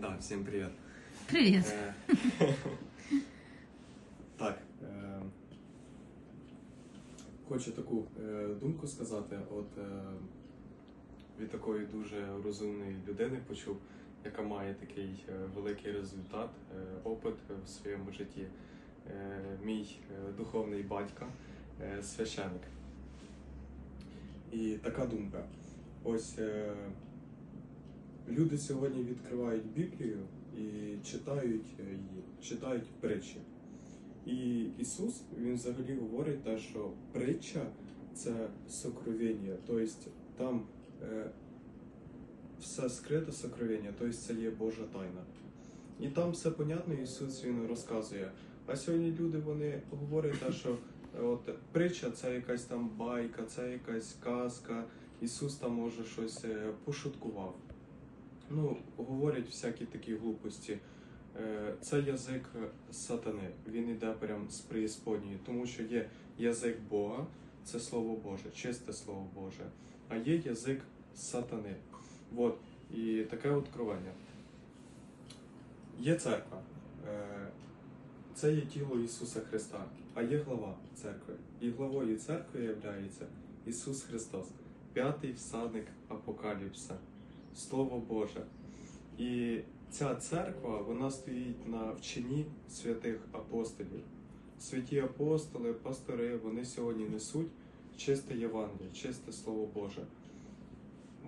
Да, всім привіт. Привіт. Е, Так. е, Хочу таку е, думку сказати. От е, від такої дуже розумної людини почув, яка має такий е, великий результат, е, опит в своєму житті. Мій духовний батько, священик. І така думка. Ось люди сьогодні відкривають Біблію і читають е, її, читають притчі. І Ісус Він взагалі говорить те, що притча це сокровення, тобто там е, все скрите сокровення, тобто це є Божа тайна. І там все понятно, Ісус Він розказує. А сьогодні люди вони говорять те, що е, от притча це якась там байка, це якась казка, Ісус там може щось е, пошуткував. Ну, говорять всякі такі глупості. Е, Це язик сатани. Він іде прям з преісподньої, тому що є язик Бога, це Слово Боже, чисте Слово Боже, а є язик сатани. Вот. І таке откровення. Є церква. Е, Це є тіло Ісуса Христа, а є глава церкви. І главою церкви є Ісус Христос, п'ятий всадник Апокаліпса, Слово Боже. І ця церква вона стоїть на вченні святих апостолів. Святі апостоли, пастори, вони сьогодні несуть чисте Євангеліє, чисте Слово Боже.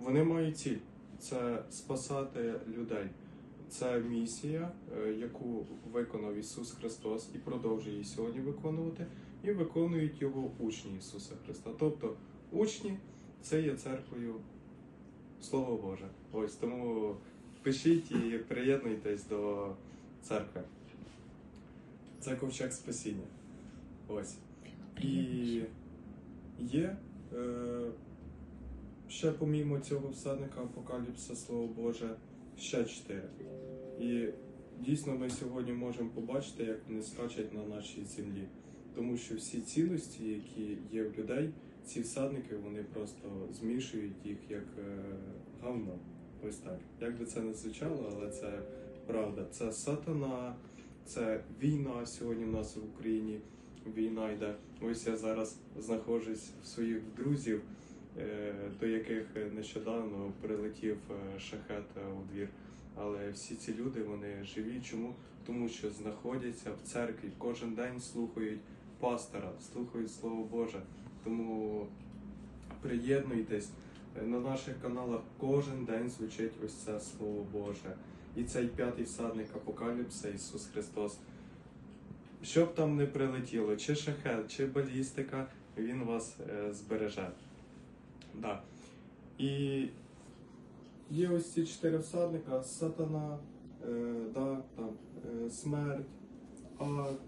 Вони мають ціль це спасати людей. Це місія, е, яку виконав Ісус Христос і продовжує її сьогодні виконувати, і виконують його учні Ісуса Христа. Тобто учні це є церквою Слово Боже. Ось тому пишіть і приєднуйтесь до церкви. Це ковчег спасіння. Ось. І є е, ще помімо цього всадника Апокаліпса, Слово Боже, ще чотири. І дійсно ми сьогодні можемо побачити, як вони скачуть на нашій землі. Тому що всі цінності, які є в людей, ці всадники вони просто змішують їх як е, говно. Ось так. Як би це не звучало, але це правда. Це сатана, це війна сьогодні в нас в Україні. Війна йде. Ось я зараз знаходжусь в своїх друзів, е, до яких нещодавно прилетів е, шахет у двір. Але всі ці люди вони живі. Чому? Тому що знаходяться в церкві, кожен день слухають пастора, слухають Слово Боже. Тому приєднуйтесь Е, на наших каналах кожен день звучить ось це Слово Боже. І цей п'ятий всадник Апокаліпса Ісус Христос. Що б там не прилетіло, чи шахет, чи балістика, Він вас е, збереже. Да. І є ось ці чотири всадника: сатана, е, да, там, е, смерть, ад,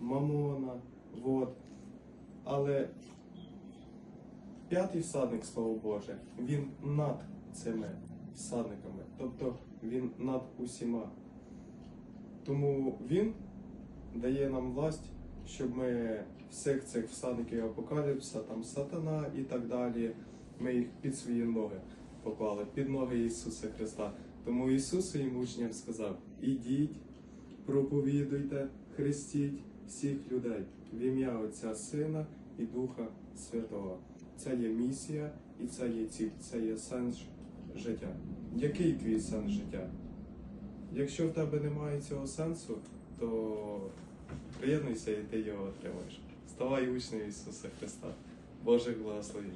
мамона, вот. Але п'ятий всадник, слово Боже, він над цими всадниками, тобто він над усіма. Тому він дає нам власть, щоб ми всіх цих всадників апокаліпса, там сатана і так далі, ми їх під свої ноги поклали, під ноги Ісуса Христа. Тому Ісус своїм учням сказав: ідіть, проповідуйте, хрестіть всіх людей в ім'я Отця Сина і Духа Святого. Це є місія і це є ціль, це є сенс життя. Який твій сенс життя? Якщо в тебе немає цього сенсу, то приєднуйся і ти його отримаєш. Ставай учнем Ісуса Христа. Божих благословень.